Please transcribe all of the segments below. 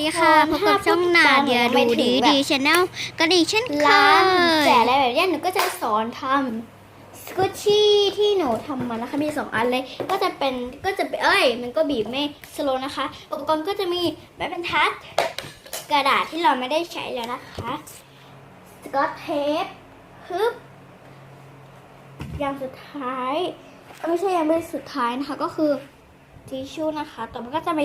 ดีค่ะพบกับช่องนาเดียดูดีดีชาแนลกันอีกเช่นเคร้านยแต่อะไรแบบเนี้ยหนูก็จะสอนทำสกูชี่ที่หนูทำมานะคะมีสองอันเลย ก็จะเป็นก็จะเป็นเอ้ย มันก็บีบไม่สโลนะคะ อุปกรณ์ก็จะมีไม้บรรทัด กระดาษที่เราไม่ได้ใช้แล้วนะคะสกอตเทปฮึบอย่างสุดท้ายเอ้ยไม่ใช่ยังไม่สุดท้ายนะคะก็คือ ทิชชู่นะคะต่อมาก็จะมี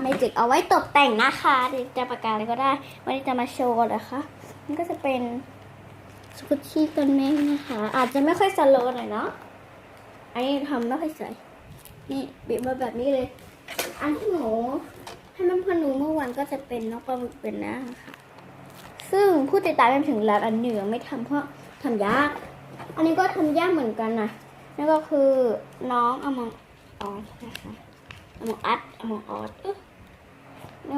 เมจิกเอาไว้ตกแต่งนะคะจะประกาศอะไรก็ได้ วันนี้จะมาโชว์นะคะ มันก็จะเป็นสกุชชี่ต้นเมฆนะคะ อาจจะไม่ค่อยสโลว์หน่อยเนาะ อันนี้ทำไม่ค่อยสวยนี่บีบมาแบบนี้เลย อันที่หนูให้มันพอหนูเมื่อวานก็จะเป็นนกปลาหมึกเป็นหน้าค่ะซึ่งผู้ติดตามเป็นถึงแล้านอันหนึ่งยังไม่ทำเพราะทำยาก อันนี้ก็ทำยากเหมือนกันนะนั่นก็คือน้องอมองออสนะคะ อมออัดอมอออสนี่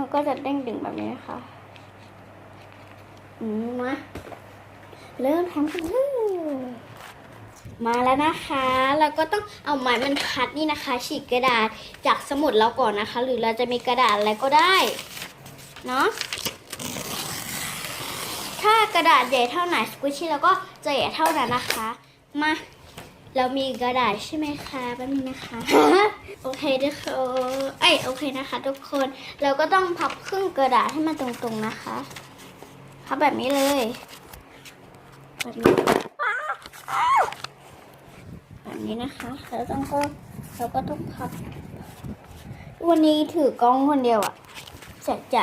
มันก็จะเด้งดึงแบบนี้นะคะมาเริ่มทำกันเลยมาแล้วนะคะ เราก็ต้องเอาไม้บรรทัดนี่นะคะ ฉีกกระดาษจากสมุดเราก่อนนะคะ หรือเราจะมีกระดาษอะไรก็ได้ เนาะถ้ากระดาษใหญ่เท่าไหนสกุชชี่เราก็จะใหญ่เท่านั้นนะคะ มา เรามีกระดาษใช่ไหมคะแป๊บนึงนะคะ โอเคทุกคนเอ้ยโอเคนะคะ ทุกคน เราก็ต้องพับครึ่งกระดาษให้มันตรงๆนะคะ พับแบบนี้เลยแบบนี้แบบนี้นะคะแล้วต้องก็เราก็ต้องพับ วันนี้ถือกล้องคนเดียวอะเสียใจ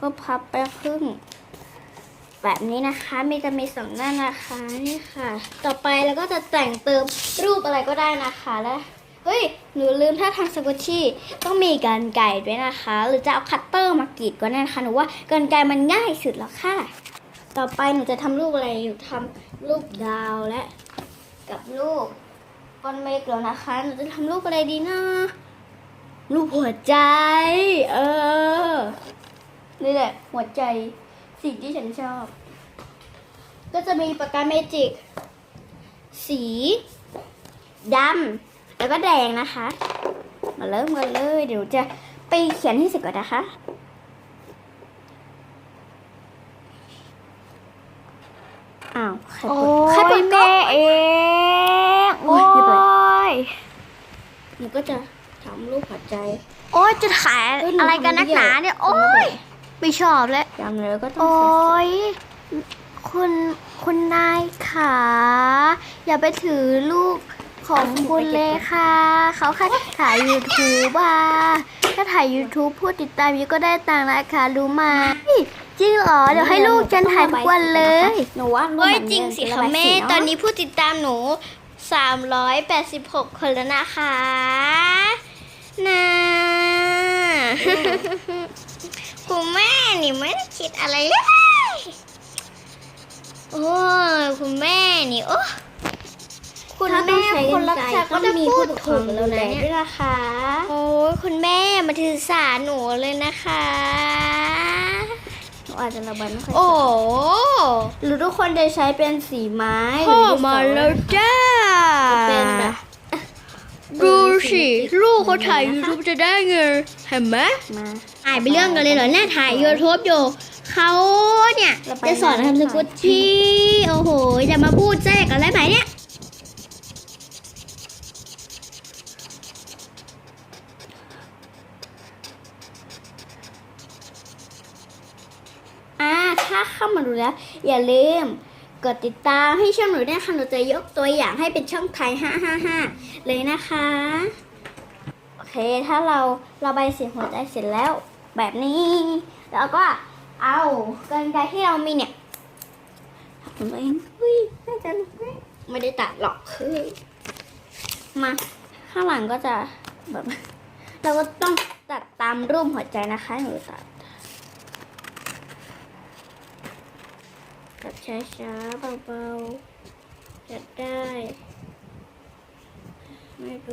ก็พับไปครึ่ง แบบนี้นะคะ มีจะมีสองหน้านะคะนี่ค่ะ ต่อไปเราก็จะแต่งเติมรูปอะไรก็ได้นะคะแล้วเฮ้ย หนูลืมถ้าทำสกุชชี่ต้องมีกันไก่ด้วยนะคะ หรือจะเอาคัตเตอร์มากรีดก็ได้นะคะ หนูว่ากันไก่มันง่ายสุดแล้วค่ะ ต่อไปหนูจะทำรูปอะไรหนูทำรูปดาวและ กับรูปก้อนเมฆแล้วนะคะ หนูจะทำรูปอะไรดีนะรูปหัวใจ เออ นี่แหละหัวใจ สิ่งที่ฉันชอบ ก็จะมีปากกาเมจิก สีดำแล้วก็แดงนะคะ มาเริ่มกันเลย เดี๋ยวจะไปเขียนให้เสร็จก่อนนะคะอ้าวใครโอ้เปิดใครเปิยดกล้แม่องเองโอ้โอ้ยเรียบร้ยหนูก็จะทำรูปหัวใจ โอ้ยจะขายเอ้ยหนูอะไรกันนักทำไม่หนาใหญ่เนี่ยทำโอ้ไม่ใหญ่ย ไม่ชอบแล้วยังเลยก็ต้องโอ้ใส่ยคุณคุณนายขาอย่าไปถือลูกของคุณเลยค่ะ เขาแค่ถ่าย YouTube อะถ้าถ่าย YouTube ผู้ติดตามเยอะก็ได้ตังค์นะคะรู้ไหมจริงเหรอ เดี๋ยวให้ลูกฉันถ่ายทุกวันเลย หนูว่ารูปเฮ้ยแบบจริงนี้สิระคะบายแม่สีเะตอนนี้ผู้ติดตามหนู 386 คนแล้วนะคะนะ คุณแม่นี่ไม่ได้คิดอะไรเลย โอ้ยคุณแม่นี่โอ้คุณถ้าต้อแม่งใช้คนรักษาก็ต้จะองมีพูผู้ดปกครถูองกดูแล้วแลนะเนี่ด้วยยนะคะ โอ้ยคุณแม่มาถือสาหนูเลยนะคะหนูอาจจะระบายไม่ค่อยโอ้หรือทุกคนจะใช้เป็นสีไม้หพ่รืออดินสอมาแล้วจ้าเป็นแบบ ดูสิลูกเขาถ่าย YouTube จะได้เงินเห็นไหมมาถ่ายไปเรื่องกันเลยเหรอเนี่ยถ่าย YouTube อยู่เขาเนี่ยเราไปจะสอนทำสกุตชี่โอ้โหจะมาพูดแทรกอะไรไปเนี่ยอ่าถ้าเข้ามาดูแล้ว อย่าลืมกดติดตามให้ช่องหนูด้วยค่ะหนูจะยกตัวอย่างให้เป็นช่องไทย555 เลยนะคะ โอเค ถ้าเราระบายเสีหัวใจเสร็จแล้วแบบนี้ แล้วก็เอากรรไกที่เรามีเนี่ยทำเองอุ้ยน่าจะไม่ได้ตัดหรอกคือมาข้างหลังก็จะแบบเราก็ต้องตัดตามรูปหัวใจนะคะหนูตัดตัดช้าๆเบาๆจัดได้ ไม่โ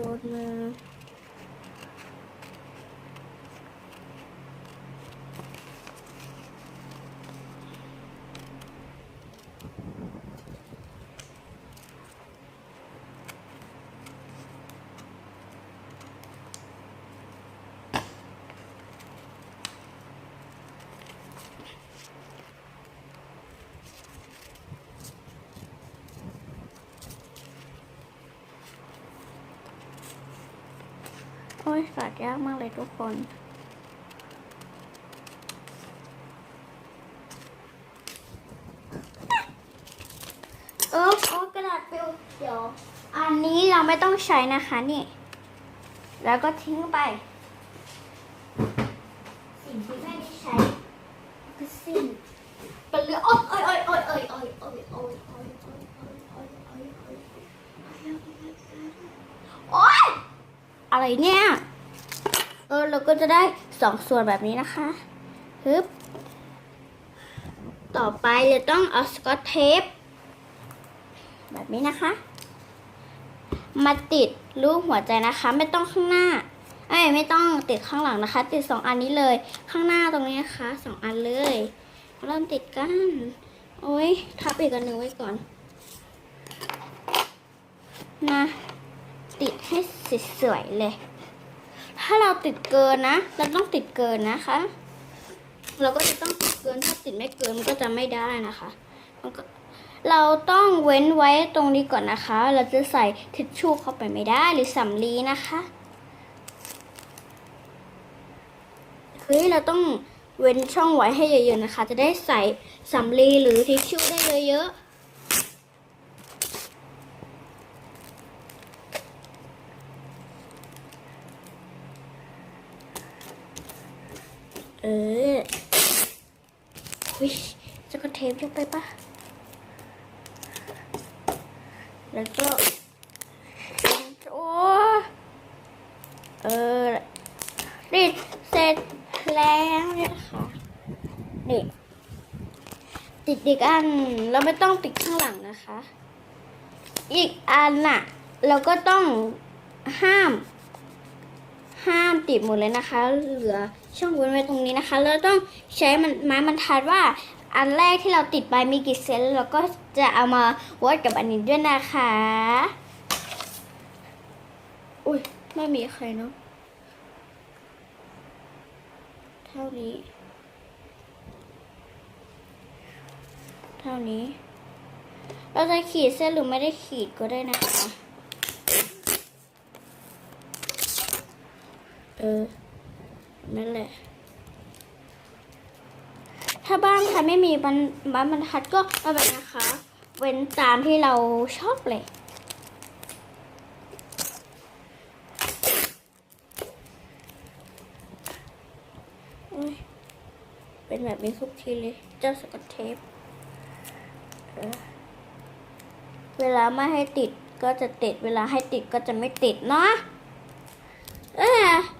อโอ้ยสอดยากมากเลยทุกคนเออโอ้กระดาษเปลวเดี๋ยว อันนี้เราไม่ต้องใช้นะคะนี่ แล้วก็ทิ้งไป เนี่ย เออเราก็จะได้สองส่วนแบบนี้นะคะฮึบต่อไปเราต้องเอาสกอตเทป แบบนี้นะคะ มาติดรูปหัวใจนะคะ ไม่ต้องข้างหน้าเอ้ยไม่ต้องติดข้างหลังนะคะ ติดสองอันนี้เลย ข้างหน้าตรงนี้นะคะสองอันเลย เริ่มติดกันโอ้ยทับอีกอันหนึ่งไว้ก่อนนะติดให้ สวยๆเลย ถ้าเราติดเกินนะ เราต้องติดเกินนะคะ เราก็จะต้องติดเกินถ้าติดไม่เกินมันก็จะไม่ได้นะคะมันก็เราต้องเว้นไว้ตรงนี้ก่อนนะคะ เราจะใส่ทิชชู่เข้าไปไม่ได้หรือสำลีนะคะเฮ้ยเราต้องเว้นช่องไว้ให้เยอะๆนะคะ จะได้ใส่สำลีหรือทิชชู่ได้เยอะๆ เออวิจะก็เทปเยอะไปปะแล้วก็โอ้เออรีดเสร็จแล้วเนี่ยค่ะนี่ติดอีกอันเราไม่ต้องติดข้างหลังนะคะ อีกอันน่ะ เราก็ต้องห้าม ห้ามติดหมดเลยนะคะ เหลือช่องเว้นไว้ตรงนี้นะคะแล้วต้องใช้มันไม้บรรทัดว่าอันแรกที่เราติดไปมีกี่เซนแล้วเราก็จะเอามาวัดกับอันนี้ด้วยนะคะ อุ้ยไม่มีใครเนาะเท่านี้ เท่านี้ เราจะขีดเส้นหรือไม่ได้ขีดก็ได้นะคะ เออ นั่นแหละ ถ้าบ้านใครไม่มีบันบ้านบรรทัดก็เอาแบบนะคะ เว้นตามที่เราชอบเลยเป็นแบบนี้ทุกทีเลย เจ้าสกอตเทป เวลาไม่ให้ติดก็จะติด เวลาให้ติดก็จะไม่ติดเนาะ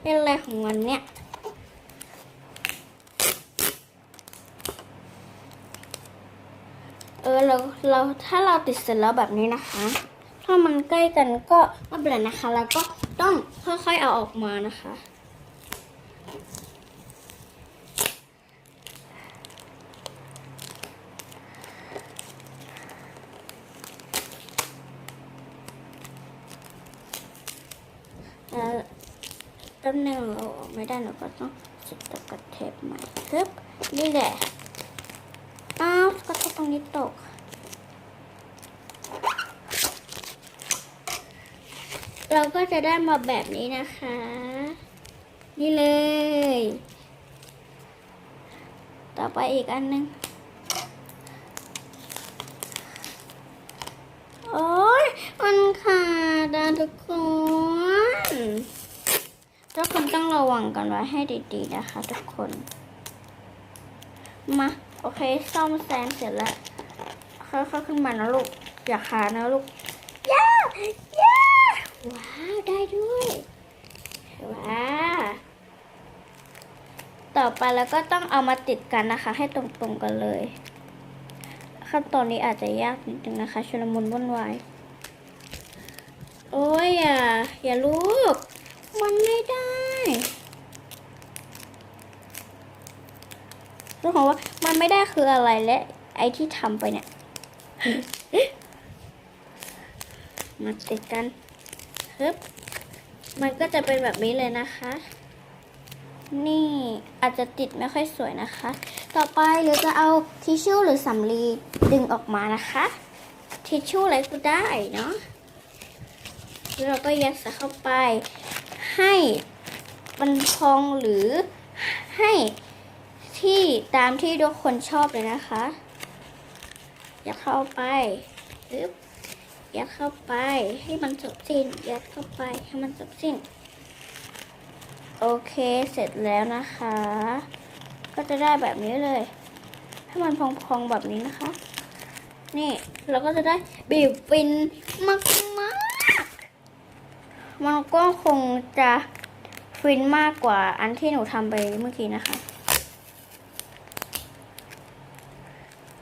เป็นอะไรของมันเนี่ยเออเราเราถ้าเราติดเสร็จแล้วแบบนี้นะคะ ถ้ามันใกล้กันก็ไม่เป็นไรนะคะ แล้วก็ต้องค่อยๆเอาออกมานะคะ เอ่อ ตำแหน่งเราออกไม่ได้เราก็ต้องจิดตะกดเทปใหม่ปึ๊บนี่แหละอ้าวก็ตรงนี้ตกเราก็จะได้มาแบบนี้นะคะ นี่เลย ต่อไปอีกอันหนึง โอ้ยมันขาดอะทุกคน คนต้องระวังกันไว้ให้ดีๆนะคะ ทุกคน มา โอเค ซ่อมแซมเสร็จแล้วค่อยๆขึ้นมานะลูก อย่าขานะลูกย่าย่าว้าว ได้ด้วยว้าวต่อไปเราก็ต้องเอามาติดกันนะคะ ให้ตรงๆกันเลย ขั้นตอนนี้อาจจะยากนิดนึงนะคะชุลมุนวุ่นวาย โอ้ยอย่า อย่าลูก มันไม่ได้รู้ของว่ามันไม่ได้คืออะไรและ ไอที่ทำไปเนี่ย มาติดกันฮึบมันก็จะเป็นแบบนี้เลยนะคะ นี่อาจจะติดไม่ค่อยสวยนะคะ ต่อไปเราจะเอาทิชชู่หรือสำลีดึงออกมานะคะ ทิชชู่อะไรก็ได้เนาะแล้วเราก็ยัดใส่เข้าไป ให้มันพองหรือให้ที่ตามที่ทุกคนชอบเลยนะคะยัดเข้าไปปึ๊บยัดเข้าไปให้มันจบสิ้น ยัดเข้าไปให้มันจบสิ้น โอเคเสร็จแล้วนะคะ ก็จะได้แบบนี้เลย ให้มันพองๆแบบนี้นะคะ นี่เราก็จะได้บีบฟินมากๆ มันก็คงจะฟินมากกว่าอันที่หนูทำไปเมื่อกี้นะคะ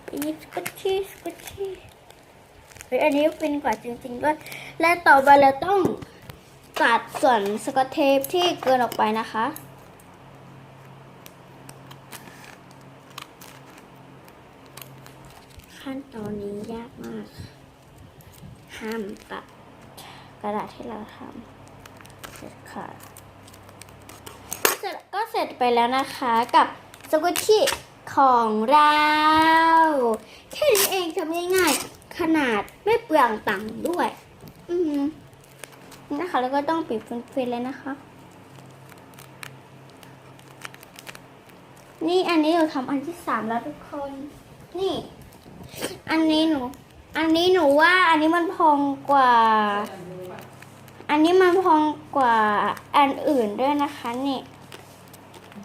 ปีสกุชชี่สกุชชี่เฮ้ยอันนี้ฟินกว่าจริงๆด้วย และต่อไปเราต้องตัดส่วนสกอตเทปที่เกินออกไปนะคะขั้นตอนนี้ยากมาก ห้ามตัด กระดาษที่เราทำเสร็จค่ะเสร็จก็เสร็จไปแล้วนะคะกับสกุชชี่ของเรา แค่นี้เองทำง่ายๆ ขนาดไม่เปลืองตังค์ด้วย อือนะคะ แล้วก็ต้องปิดฟินๆเลยนะคะ นี่อันนี้เราทำอันที่สามแล้วทุกคน นี่ อันนี้หนู อันนี้หนูว่าอันนี้มันพองกว่า อันนี้มันพองกว่าอันอื่นด้วยนะคะนี่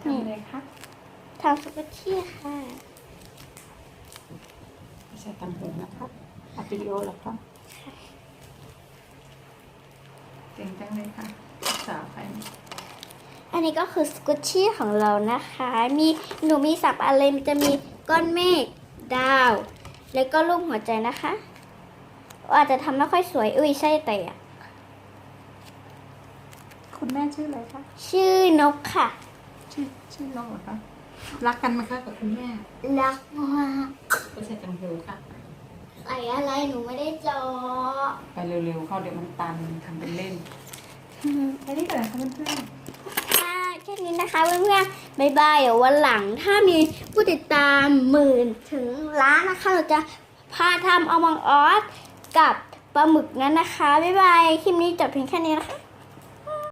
ทำเลยค่ะทำสปาเกตตี้ค่ะไม่ใช่ตำหูนะครับอัดวิดีโอเหรอคะเก่งจังเลยค่ะสาวไปอันนี้ก็คือสกุชชี่ของเรานะคะ มีหนูมีสับอะไรมันจะมีก้อนเมฆดาว แล้วก็รูปหัวใจนะคะอาจจะทำไม่ค่อยสวยอุ้ยใช่แต่อะ คุณแม่ชื่ออะไรคะชื่อนกค่ะ ชื่อชื่อน้องเหรอคะรักกันไหมคะกับคุณแม่รักมากไม่ใช่ตำหูค่ะใส่อะไรหนูไม่ได้เจอไปเร็วๆเข้าเดี๋ยวมันตันทำเป็นเล่นแค่นี้ก่อนนะคะเพื่อนค่ะแค่นี้นะคะเพื่อนๆบ๊ายบายเดี๋ยววันหลังถ้ามีผู้ติดตามหมื่นถึงล้านนะคะ เราจะพาทำเอามังออสกับปลาหมึกนั้นนะคะ บ๊ายบาย คลิปนี้จบเพียงแค่นี้นะคะ